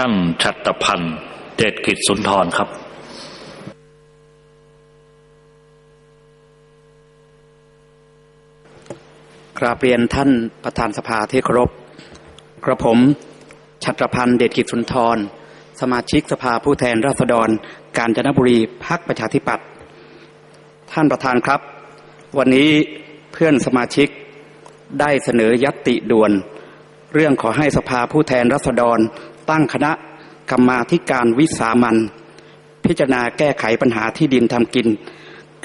ท่านชัตพันธ์เดชกิจสุนทรครับกราบเรียนท่านประธานสภาที่เคารพกระผมชัตรพันธ์เดชกิจสุนทร สมาชิกสภาผู้แทนราษฎร กาญจนบุรีพักประชาธิปัตย์ท่านประธานครับ วันนี้เพื่อนสมาชิกได้เสนอยัตติด่วน เรื่องขอให้สภาผู้แทนราษฎร ตั้งคณะกรรมาธิการวิสามันพิจารณาแก้ไขปัญหาที่ดินทำกิน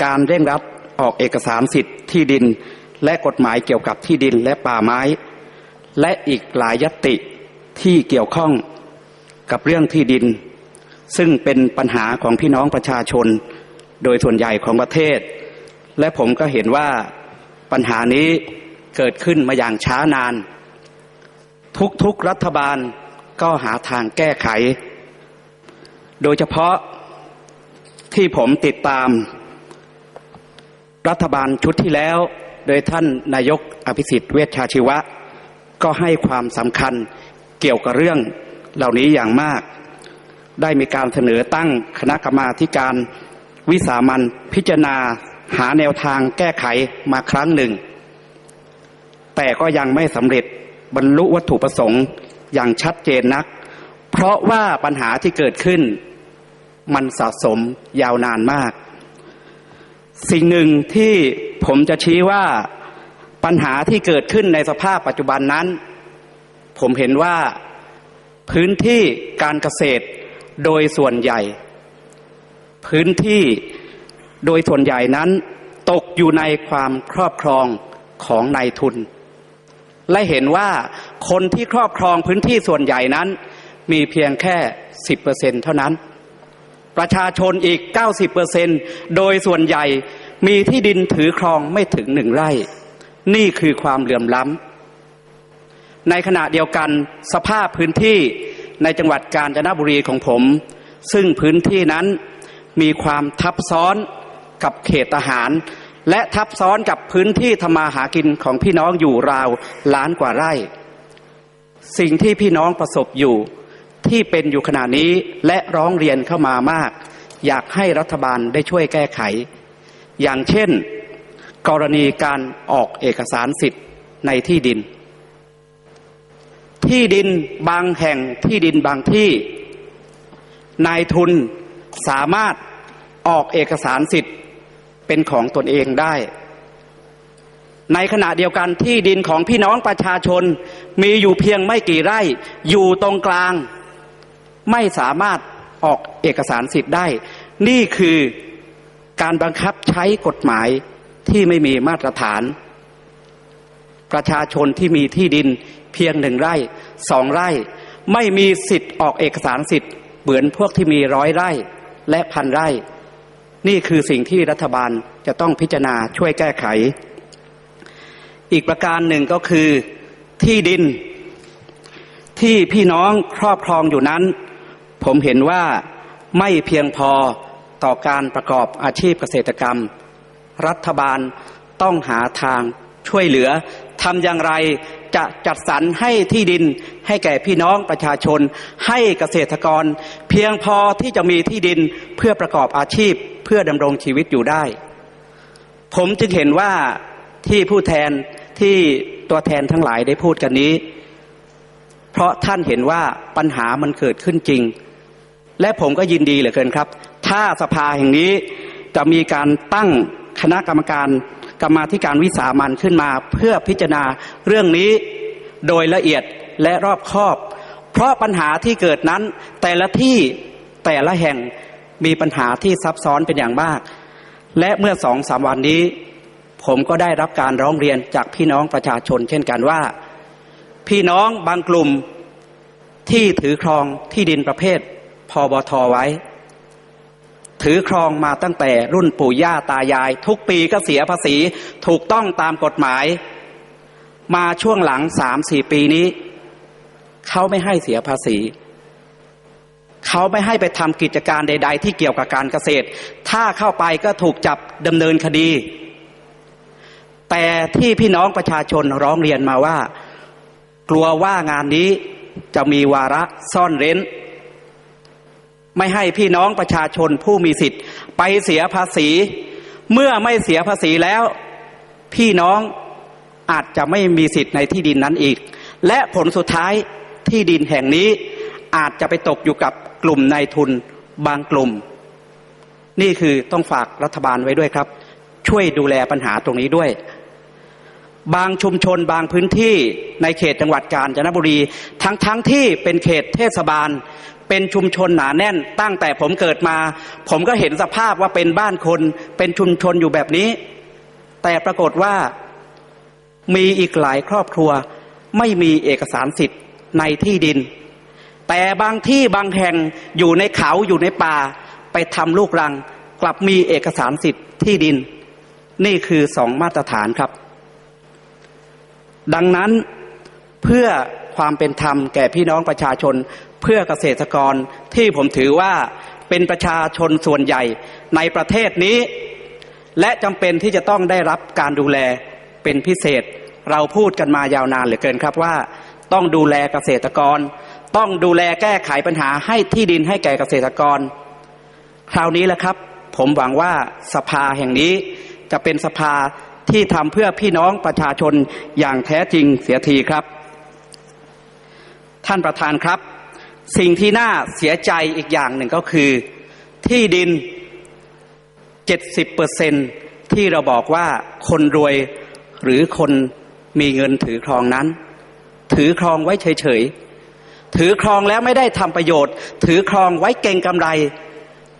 การเร่งรัดออกเอกสารสิทธิ์ที่ดิน และกฎหมายเกี่ยวกับที่ดินและป่าไม้ และอีกหลายยติที่เกี่ยวข้องกับเรื่องที่ดิน ซึ่งเป็นปัญหาของพี่น้องประชาชน โดยส่วนใหญ่ของประเทศ และผมก็เห็นว่าปัญหานี้เกิดขึ้นมาอย่างช้านาน ทุกๆรัฐบาล ก็หาทางแก้ไข โดยเฉพาะที่ผมติดตาม รัฐบาลชุดที่แล้ว โดยท่านนายกอภิสิทธิ์เวชชาชีวะ ก็ให้ความสำคัญเกี่ยวกับเรื่องเหล่านี้อย่างมาก ได้มีการเสนอตั้งคณะกรรมาการวิสามันพิจารณาหาแนวทางแก้ไขมาครั้งหนึ่ง แต่ก็ยังไม่สำเร็จบรรลุวัตถุประสงค์ อย่างชัดเจนนัก เพราะว่าปัญหาที่เกิดขึ้น มันสะสมยาวนานมาก สิ่งหนึ่งที่ผมจะชี้ว่าปัญหาที่เกิดขึ้นในสภาพปัจจุบันนั้น ผมเห็นว่าพื้นที่การเกษตรโดยส่วนใหญ่ พื้นที่โดยส่วนใหญ่นั้น ตกอยู่ในความครอบครองของนายทุน และเห็นว่า คนที่ครอบครองพื้นที่ส่วนใหญ่นั้น มีเพียงแค่10%เปอร์เซ็นเท่านั้น ประชาชนอีก90%โดยส่วนใหญ่มีที่ดินถือครองไม่ถึงหนึ่งไร่ นี่คือความเหลื่อมล้ำในขณะเดียวกันสภาพพื้นที่ในจังหวัดกาญจนบุรีของผม ซึ่งพื้นที่นั้นมีความทับซ้อนกับเขตทหาร และทับซ้อนกับพื้นที่ทำมาหากินของพี่น้องอยู่ราวล้านกว่าไร่ สิ่งที่พี่น้องประสบอยู่ที่เป็นอยู่ขณะนี้และร้องเรียนเข้ามามาก อยากให้รัฐบาลได้ช่วยแก้ไข อย่างเช่น กรณีการออกเอกสารสิทธิ์ในที่ดิน ที่ดินบางแห่งที่ดินบางที่ นายทุนสามารถออกเอกสารสิทธิ์เป็นของตนเองได้ ในขณะเดียวกันที่ดินของพี่น้องประชาชน มีอยู่เพียงไม่กี่ไร่ อยู่ตรงกลาง ไม่สามารถออกเอกสารสิทธิ์ได้ นี่คือการบังคับใช้กฎหมายที่ไม่มีมาตรฐาน ประชาชนที่มีที่ดินเพียงหนึ่งไร่สองไร่ ไม่มีสิทธิ์ออกเอกสารสิทธิ์ เหมือนพวกที่มีร้อยไร่และพันไร่ นี่คือสิ่งที่รัฐบาลจะต้องพิจารณาช่วยแก้ไข อีกประการหนึ่งก็คือที่ดินที่พี่น้องครอบครองอยู่นั้น ผมเห็นว่าไม่เพียงพอต่อการประกอบอาชีพเกษตรกรรม รัฐบาลต้องหาทางช่วยเหลือทำอย่างไรจะจัดสรรให้ที่ดินให้แก่พี่น้องประชาชน ให้เกษตรกร เพียงพอที่จะมีที่ดินเพื่อประกอบอาชีพเพื่อดำรงชีวิตอยู่ได้ ผมจึงเห็นว่าที่ผู้แทน ที่ตัวแทนทั้งหลายได้พูดกันนี้ เพราะท่านเห็นว่าปัญหามันเกิดขึ้นจริง และผมก็ยินดีเหลือเกินครับ ถ้าสภาแห่งนี้จะมีการตั้งคณะกรรมการกรรมาธิการวิสามันขึ้นมา เพื่อพิจารณาเรื่องนี้โดยละเอียดและรอบคอบ เพราะปัญหาที่เกิดนั้น แต่ละที่แต่ละแห่งมีปัญหาที่ซับซ้อนเป็นอย่างมาก และเมื่อสองสามวันนี้ ผมก็ได้รับการร้องเรียนจากพี่น้องประชาชน เช่นกันว่า พี่น้องบางกลุ่มที่ถือครองที่ดินประเภทพบทไว้ ถือครองมาตั้งแต่รุ่นปู่ย่าตายาย ทุกปีก็เสียภาษีถูกต้องตามกฎหมาย มาช่วงหลังสามสี่ปีนี้ เขาไม่ให้เสียภาษีเขาไม่ให้ไปทำกิจการใด ๆ ที่เกี่ยวกับการเกษตร ถ้าเข้าไปก็ถูกจับดำเนินคดี แต่ที่พี่น้องประชาชนร้องเรียนมาว่า กลัวว่างานนี้จะมีวาระซ่อนเร้น ไม่ให้พี่น้องประชาชนผู้มีสิทธิ์ ไปเสียภาษี เมื่อไม่เสียภาษีแล้ว พี่น้องอาจจะไม่มีสิทธิ์ในที่ดินนั้นอีก และผลสุดท้ายที่ดินแห่งนี้อาจจะไปตกอยู่กับกลุ่มนายทุนบางกลุ่ม นี่คือต้องฝากรัฐบาลไว้ด้วยครับ ช่วยดูแลปัญหาตรงนี้ด้วย บางชุมชนบางพื้นที่ในเขตจังหวัดกาญจนบุรี ทั้งทั้งที่เป็นเขตเทศบาล เป็นชุมชนหนาแน่น ตั้งแต่ผมเกิดมา ผมก็เห็นสภาพว่าเป็นบ้านคน เป็นชุมชนอยู่แบบนี้ แต่ปรากฏว่ามีอีกหลายครอบครัว ไม่มีเอกสารสิทธิ์ในที่ดิน แต่บางที่บางแห่งอยู่ในเขาอยู่ในป่า ไปทำลูกรัง กลับมีเอกสารสิทธิ์ที่ดิน นี่คือสองมาตรฐานครับ ดังนั้นเพื่อความเป็นธรรมแก่พี่น้องประชาชน เพื่อเกษตรกรที่ผมถือว่าเป็นประชาชนส่วนใหญ่ในประเทศนี้ และจำเป็นที่จะต้องได้รับการดูแลเป็นพิเศษ เราพูดกันมายาวนานเหลือเกินครับว่า ต้องดูแลเกษตรกร ต้องดูแลแก้ไขปัญหาให้ที่ดินให้แก่เกษตรกร คราวนี้แหละครับ ผมหวังว่าสภาแห่งนี้จะเป็นสภา ที่ทำเพื่อพี่น้องประชาชนอย่างแท้จริงเสียทีครับ ท่านประธานครับ สิ่งที่น่าเสียใจอีกอย่างหนึ่งก็คือ ที่ดิน 70เปอร์เซนที่เราบอกว่าคนรวยหรือคนมีเงินถือครองนั้น ถือครองไว้เฉยๆ ถือครองแล้วไม่ได้ทำประโยชน์ ถือครองไว้เก่งกำไร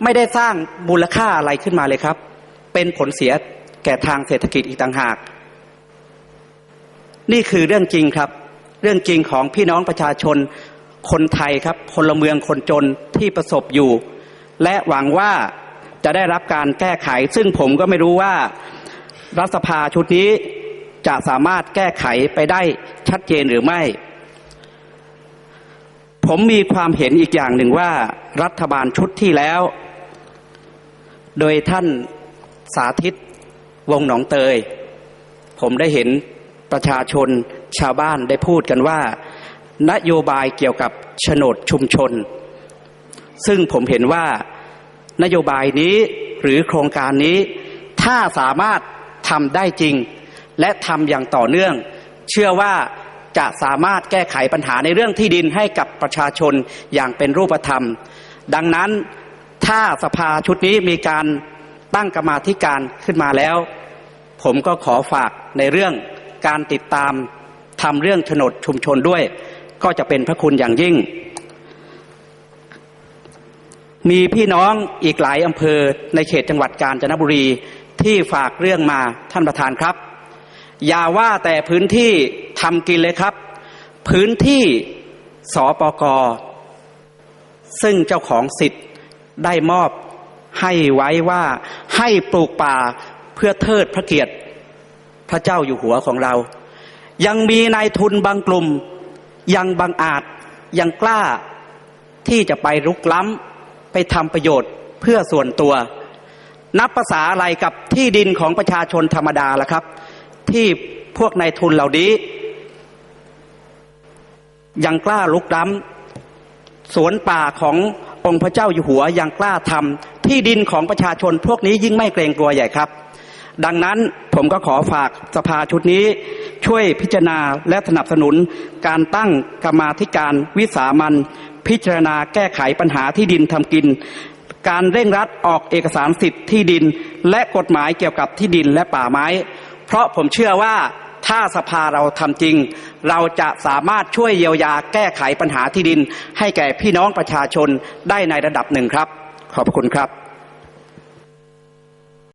ไม่ได้สร้างมูลค่าอะไรขึ้นมาเลยครับ เป็นผลเสีย แก่ทางเศรษฐกิจอีกต่างหาก นี่คือเรื่องจริงครับ เรื่องจริงของพี่น้องประชาชนคนไทยครับพลเมืองคนจนที่ประสบอยู่ และหวังว่าจะได้รับการแก้ไข ซึ่งผมก็ไม่รู้ว่ารัฐสภาชุดนี้จะสามารถแก้ไขไปได้ชัดเจนหรือไม่ ผมมีความเห็นอีกอย่างหนึ่งว่ารัฐบาลชุดที่แล้ว โดยท่านสาธิต วงหนองเตย ผมได้เห็นประชาชนชาวบ้านได้พูดกันว่า นโยบายเกี่ยวกับโฉนดชุมชน ซึ่งผมเห็นว่านโยบายนี้หรือโครงการนี้ ถ้าสามารถทำได้จริง และทำอย่างต่อเนื่อง เชื่อว่าจะสามารถแก้ไขปัญหาในเรื่องที่ดินให้กับประชาชนอย่างเป็นรูปธรรม ดังนั้นถ้าสภาชุดนี้มีการตั้งกรรมาธิการขึ้นมาแล้ว ผมก็ขอฝากในเรื่องการติดตามทำเรื่องโฉนดชุมชนด้วย ก็จะเป็นพระคุณอย่างยิ่ง มีพี่น้องอีกหลายอำเภอในเขตจังหวัดกาญจนบุรีที่ฝากเรื่องมาท่านประธานครับ อย่าว่าแต่พื้นที่ทำกินเลยครับ พื้นที่สปกซึ่งเจ้าของสิทธิ์ได้มอบให้ไว้ว่าให้ปลูกป่า พื่อเทิดพระเกียรติพระเจ้าอยู่หัวของเรา ยังมีนายทุนบางกลุ่ม ยังบางอาจยังกล้าที่จะไปรุกล้ำไปทำประโยชน์เพื่อส่วนตัว นับภาษาอะไรกับที่ดินของประชาชนธรรมดาล่ะครับ ที่พวกนายทุนเหล่านี้ ยังกล้าลุกล้ำสวนป่าขององค์พระเจ้าอยู่หัวยังกล้าทำที่ดินของประชาชนพวกนี้ยิ่งไม่เกรงกลัวใหญ่ครับ ดังนั้นผมก็ขอฝากสภาชุดนี้ ช่วยพิจารณาและสนับสนุนการตั้งกรรมาธิการวิสามันพิจารณาแก้ไขปัญหาที่ดินทำกิน การเร่งรัดออกเอกสารสิทธิ์ที่ดิน และกฎหมายเกี่ยวกับที่ดินและป่าไม้ เพราะผมเชื่อว่าถ้าสภาเราทำจริง เราจะสามารถช่วยเยียวยาแก้ไขปัญหาที่ดิน ให้แก่พี่น้องประชาชนได้ในระดับหนึ่งครับ ขอบคุณครับ